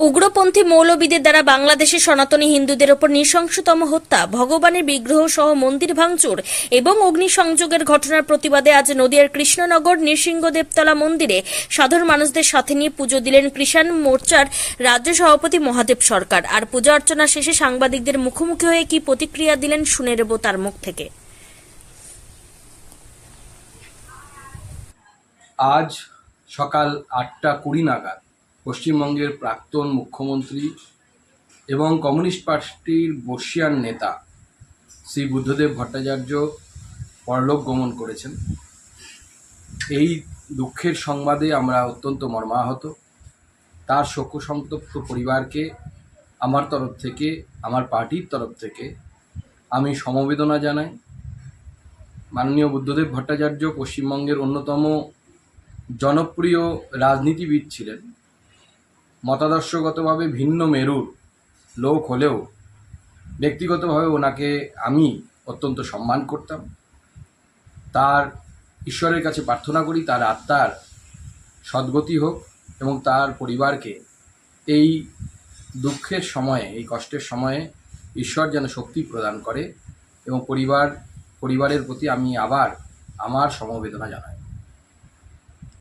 উগ্রপন্থী মৌলবীদের দ্বারা বাংলাদেশের সনাতনী হিন্দুদের ওপর নৃশংসতম হত্যা, ভগবানের বিগ্রহ সহ মন্দির ভাঙচুর এবং অগ্নিসংযোগের ঘটনার প্রতিবাদে আজ নদিয়ার কৃষ্ণনগর নৃসিংহদেবতলা মন্দিরে সাধারণ মানুষদের সাথে নিয়ে পুজো দিলেন কৃষাণ মোর্চার রাজ্য সভাপতি মহাদেব সরকার। আর পূজা অর্চনা শেষে সাংবাদিকদের মুখোমুখি হয়ে কি প্রতিক্রিয়া দিলেন শুনে নেব তার মুখ থেকে। আজ সকাল আটটা কুড়ি নাগাদ পশ্চিমবঙ্গের প্রাক্তন মুখ্যমন্ত্রী এবং কমিউনিস্ট পার্টির বর্ষিয়ান নেতা শ্রী বুদ্ধদেব ভট্টাচার্য পরলোক গমন করেছেন। এই দুঃখের সংবাদে আমরা অত্যন্ত মর্মাহত। তার শোকসন্তপ্ত পরিবারকে, আমার তরফ থেকে, আমার পার্টির তরফ থেকে আমি সমবেদনা জানাই। মাননীয় বুদ্ধদেব ভট্টাচার্য পশ্চিমবঙ্গের অন্যতম জনপ্রিয় রাজনীতিবিদ ছিলেন। মতাদর্শগতভাবে ভিন্ন মেরুর লোক হলেও ব্যক্তিগতভাবে ওনাকে আমি অত্যন্ত সম্মান করতাম। তার ঈশ্বরের কাছে প্রার্থনা করি, তার আত্মার সদ্গতি হোক এবং তার পরিবারকে এই দুঃখের সময়ে, এই কষ্টের সময়ে ঈশ্বর যেন শক্তি প্রদান করে এবং পরিবার, পরিবারের প্রতি আমি আবার আমার সমবেদনা জানাই।